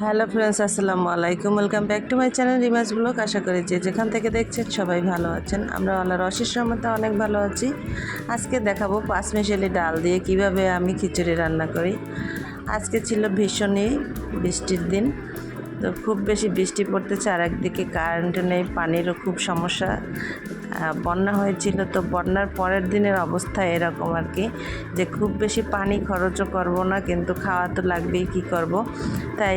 Hello friends, আসসালামু আলাইকুম। Welcome back to my channel Rimaz vlog. আশা করি যে যেখান থেকে দেখছেন সবাই ভালো আছেন। আমরা আল্লাহর অশেষ রহমতে অনেক ভালো আছি। আজকে দেখাবো পাঁচ মিশালি ডাল দিয়ে কীভাবে আমি খিচুড়ি রান্না করি। আজকে ছিল ভীষণই বৃষ্টির দিন, তো খুব বেশি বৃষ্টি পড়তেছে। আর একদিকে কারেন্ট নেই, পানিরও খুব সমস্যা। বন্যা হয়েছিল, তো বন্যার পরের দিনের অবস্থা এরকম আর কি, যে খুব বেশি পানি খরচও করব না, কিন্তু খাওয়া তো লাগবেই, কী করব? তাই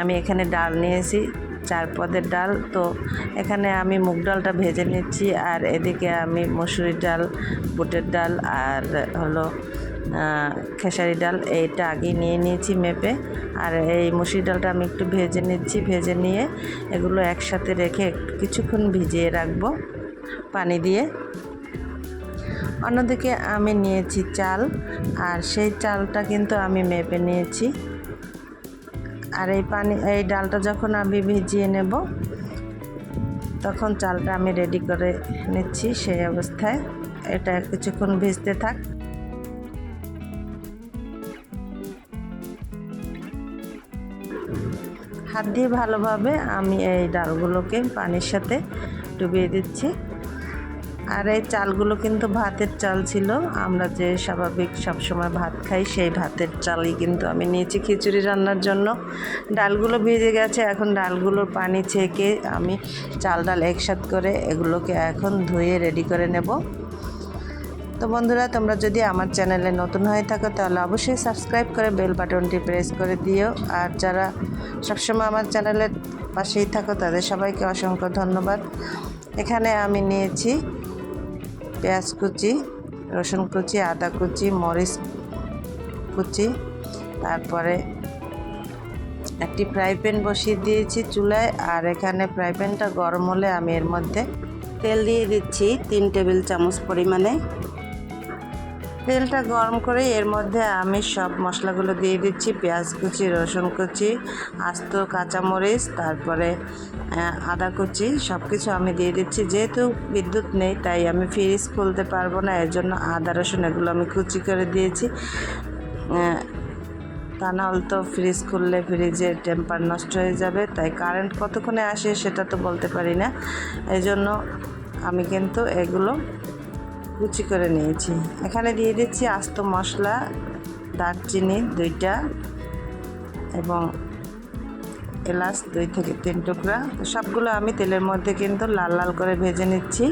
আমি এখানে ডাল নিয়েছি, চার পদের ডাল, তো এখানে আমি মুগ ডালটা ভেজে নিচ্ছি, আর এদিকে আমি মসুরির ডাল, বুটের ডাল, আর হলো খেসারি ডাল, এইটা আগে নিয়ে নিয়েছি মেপে, আর এই মসুরি ডালটা আমি একটু ভেজে নিচ্ছি, ভেজে নিয়ে এগুলো একসাথে রেখে কিছুক্ষণ ভিজিয়ে রাখব। পানি দিয়ে। অন্যদিকে আমি নিয়েছি চাল, আর সেই চালটা কিন্তু আমি মেপে নিয়েছি। আর এই পানি, এই ডালটা যখন আমি ভিজিয়ে নেব, তখন চালটা আমি রেডি করে নিচ্ছি সেই অবস্থায়। এটা কিছুক্ষণ ভিজতে থাক। হাত দিয়ে ভালোভাবে আমি এই ডালগুলোকে পানির সাথে ডুবিয়ে দিচ্ছি। আর এই চালগুলো কিন্তু ভাতের চাল ছিল। আমরা যে স্বাভাবিক সবসময় ভাত খাই, সেই ভাতের চালই কিন্তু আমি নিয়েছি খিচুড়ি রান্নার জন্য। ডালগুলো ভিজে গেছে, এখন ডালগুলোর পানি ছেঁকে আমি চাল ডাল একসাথ করে এগুলোকে এখন ধুয়ে রেডি করে নেব। তো বন্ধুরা, তোমরা যদি আমার চ্যানেলে নতুন হয়ে থাকো, তাহলে অবশ্যই সাবস্ক্রাইব করে বেল বাটনটি প্রেস করে দিও। আর যারা সবসময় আমার চ্যানেলের পাশেই থাকো, তাদের সবাইকে অসংখ্য ধন্যবাদ। এখানে আমি নিয়েছি পেঁয়াজ কুচি, রসুন কুচি, আদা কুচি, মরিচ কুচি। তারপরে একটি ফ্রাই প্যান বসিয়ে দিয়েছি চুলায় আর এখানে ফ্রাই প্যানটা গরম হলে আমি এর মধ্যে তেল দিয়ে দিচ্ছি তিন টেবিল চামচ পরিমাণে। তেলটা গরম করে এর মধ্যে আমি সব মশলাগুলো দিয়ে দিচ্ছি, পেঁয়াজ কুচি, রসুন কুচি, আস্ত কাঁচামরিচ, তারপরে আদা কুচি সব কিছু আমি দিয়ে দিচ্ছি। যেহেতু বিদ্যুৎ নেই, তাই আমি ফ্রিজ খুলতে পারব না, এর জন্য আদা, রসুন এগুলো আমি কুচি করে দিয়েছি। তা নাহলে তো ফ্রিজ খুললে ফ্রিজের টেম্পার নষ্ট হয়ে যাবে, তাই কারেন্ট কতক্ষণে আসে সেটা তো বলতে পারি না। এই জন্য আমি কিন্তু এগুলো কুচি করে নিয়েছি। এখানে দিয়ে দিচ্ছি আস্ত মশলা, দারচিনি দুইটা এবং এলাচ দুই থেকে তিন টুকরা। সবগুলো আমি তেলের মধ্যে কিন্তু লাল লাল করে ভেজে নিচ্ছি।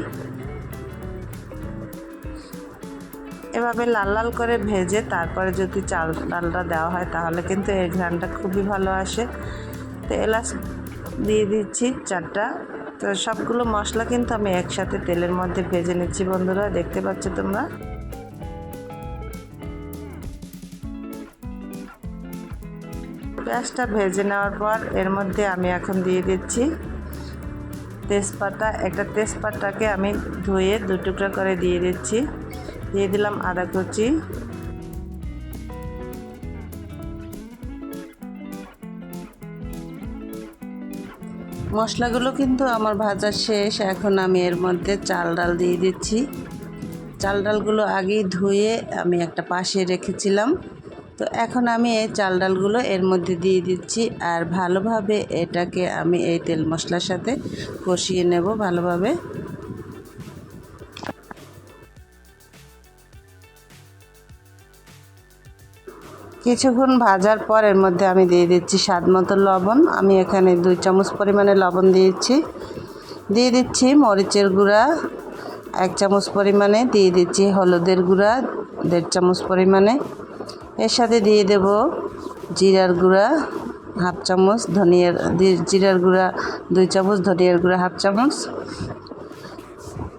এভাবে লাল লাল করে ভেজে তারপরে যদি চাল ডালটা দেওয়া হয় তাহলে কিন্তু এর ঘ্রানটা খুবই ভালো আসে। তো এলাচ দিয়ে দিচ্ছি চারটা। তো সবগুলো মশলা কিন্তু আমি একসাথে তেলের মধ্যে ভেজে নিচ্ছি, বন্ধুরা। দেখতে পাচ্ছ তোমরা? পেঁয়াজটা ভেজে নেওয়ার পর এর মধ্যে আমি এখন দিয়ে দিচ্ছি তেজপাতা। একটা তেজপাতাকে আমি ধুয়ে দু টুকরা করে দিয়ে দিচ্ছি। দিয়ে দিলাম আদা কুচি। মশলাগুলো কিন্তু আমার ভাজা শেষ। এখন আমি এর মধ্যে চাল ডাল দিয়ে দিচ্ছি। চাল ডালগুলো আগেই ধুয়ে আমি একটা পাশে রেখেছিলাম। তো এখন আমি এই চাল ডালগুলো এর মধ্যে দিয়ে দিচ্ছি আর ভালোভাবে এটাকে আমি এই তেল মশলার সাথে কষিয়ে নেব ভালোভাবে। কিছুক্ষণ ভাজার পর এর মধ্যে আমি দিয়ে দিচ্ছি স্বাদ মতো লবণ। আমি এখানে দুই চামচ পরিমাণে লবণ দিয়েছি। দিয়ে দিচ্ছি মরিচের গুঁড়া, এক চামচ পরিমাণে। দিয়ে দিচ্ছি হলুদের গুঁড়া, দেড় চামচ পরিমাণে। এর সাথে দিয়ে দেব জিরার গুঁড়া, হাফ চামচ ধনিয়ার জিরার গুঁড়া, দুই চামচ ধনিয়ার গুঁড়া, হাফ চামচ।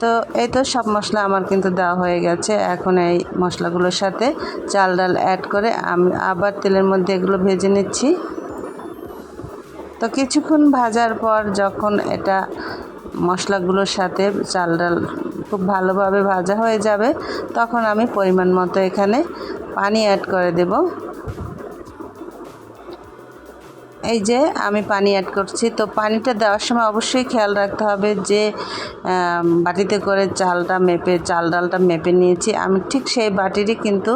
তো এই তো সব মশলা আমার কিন্তু দেওয়া হয়ে গেছে। এখন এই মশলাগুলোর সাথে চাল ডাল অ্যাড করে আমি আবার তেলের মধ্যে এগুলো ভেজে নিচ্ছি। তো কিছুক্ষণ ভাজার পর যখন এটা মশলাগুলোর সাথে চাল ডাল খুব ভালোভাবে ভাজা হয়ে যাবে, তখন আমি পরিমাণ মতো এখানে পানি অ্যাড করে দেব। এই যে আমি পানি অ্যাড করছি। তো পানিটা দেওয়ার সময় অবশ্যই খেয়াল রাখতে হবে যে বাটিতে করে চালটা মেপে, চাল ডালটা মেপে নিয়েছি। আমি ঠিক সেই বাটিরই কিন্তু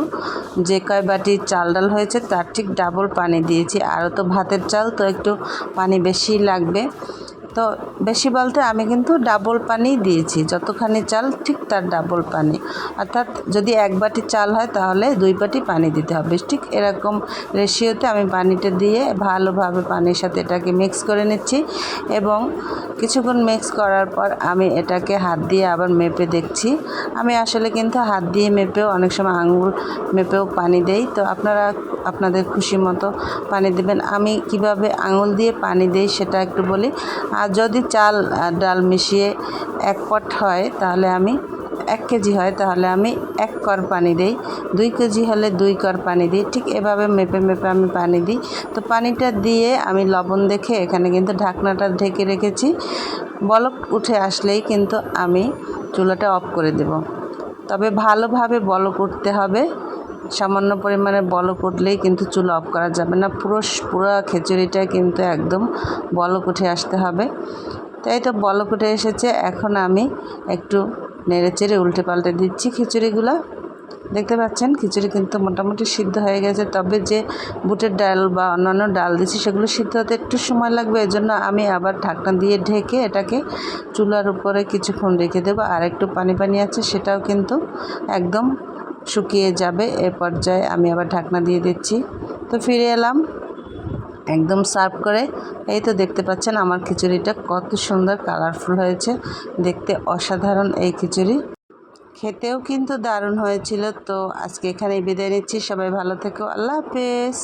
যে কয় বাটি চাল ডাল হয়েছে, তার ঠিক ডাবল পানি দিয়েছি। আরও তো ভাতের চাল, তো একটু পানি বেশি লাগবে। তো বেশি বলতে আমি কিন্তু ডাবল পানি দিয়েছি। যতখানি চাল, ঠিক তার ডাবল পানি। অর্থাৎ যদি এক বাটি চাল হয়, তাহলে দুই বাটি পানি দিতে হবে। ঠিক এরকম রেশিওতে আমি পানিটা দিয়ে ভালোভাবে পানির সাথে এটাকে মিক্স করে নিচ্ছি এবং কিছুক্ষণ মিক্স করার পর আমি এটাকে হাত দিয়ে আবার মেপে দেখছি। আমি আসলে কিন্তু হাত দিয়ে মেপেও অনেক সময় আঙুল মেপেও পানি দেই। তো আপনারা, আপনাদের খুশি মতো পানি দেবেন। আমি কীভাবে আঙুল দিয়ে পানি দেই সেটা একটু বলি। আর যদি চাল ডাল মিশিয়ে এক পট হয়, তাহলে আমি এক কেজি হয়, তাহলে আমি এক কর পানি দিই। দুই কেজি হলে দুই কর পানি দিই। ঠিক এভাবে মেপে মেপে আমি পানি দিই। তো পানিটা দিয়ে আমি লবণ দেখে এখানে কিন্তু ঢাকনাটা ঢেকে রেখেছি। বলক উঠে আসলেই কিন্তু আমি চুলাটা অফ করে দেব। তবে ভালোভাবে বলক উঠতে হবে। সামান্য পরিমাণে বলক উঠলেই কিন্তু চুল অফ করা যাবে না। পুরো পুরো খিচুড়িটা কিন্তু একদম বলক উঠে আসতে হবে। তাই তো বলক উঠে এসেছে। এখন আমি একটু নেড়ে চেড়ে উল্টে পাল্টে দিচ্ছি খিচুড়িগুলো। দেখতে পাচ্ছেন? খিচুড়ি কিন্তু মোটামুটি সিদ্ধ হয়ে গেছে। তবে যে বুটের ডাল বা অন্যান্য ডাল দিচ্ছি, সেগুলো সিদ্ধ হতে একটু সময় লাগবে। এজন্য আমি আবার ঢাকনা দিয়ে ঢেকে এটাকে চুলার উপরে কিছুক্ষণ রেখে দেবো। আর একটু পানি পানি আছে, সেটাও কিন্তু একদম শুকিয়ে যাবে, এ পর্যায়ে আমি আবার ঢাকনা দিয়ে দিচ্ছি। তো ফিরে এলাম, একদম সার্ভ করে। এই তো দেখতে পাচ্ছেন আমার খিচুড়িটা কত সুন্দর কালারফুল হয়েছে। দেখতে অসাধারণ এই খিচুড়ি। খেতেও কিন্তু দারুণ হয়েছিল। তো আজকে এখানেই বিদায় নিচ্ছি। সবাই ভালো থেকো। আল্লাহ হাফেজ।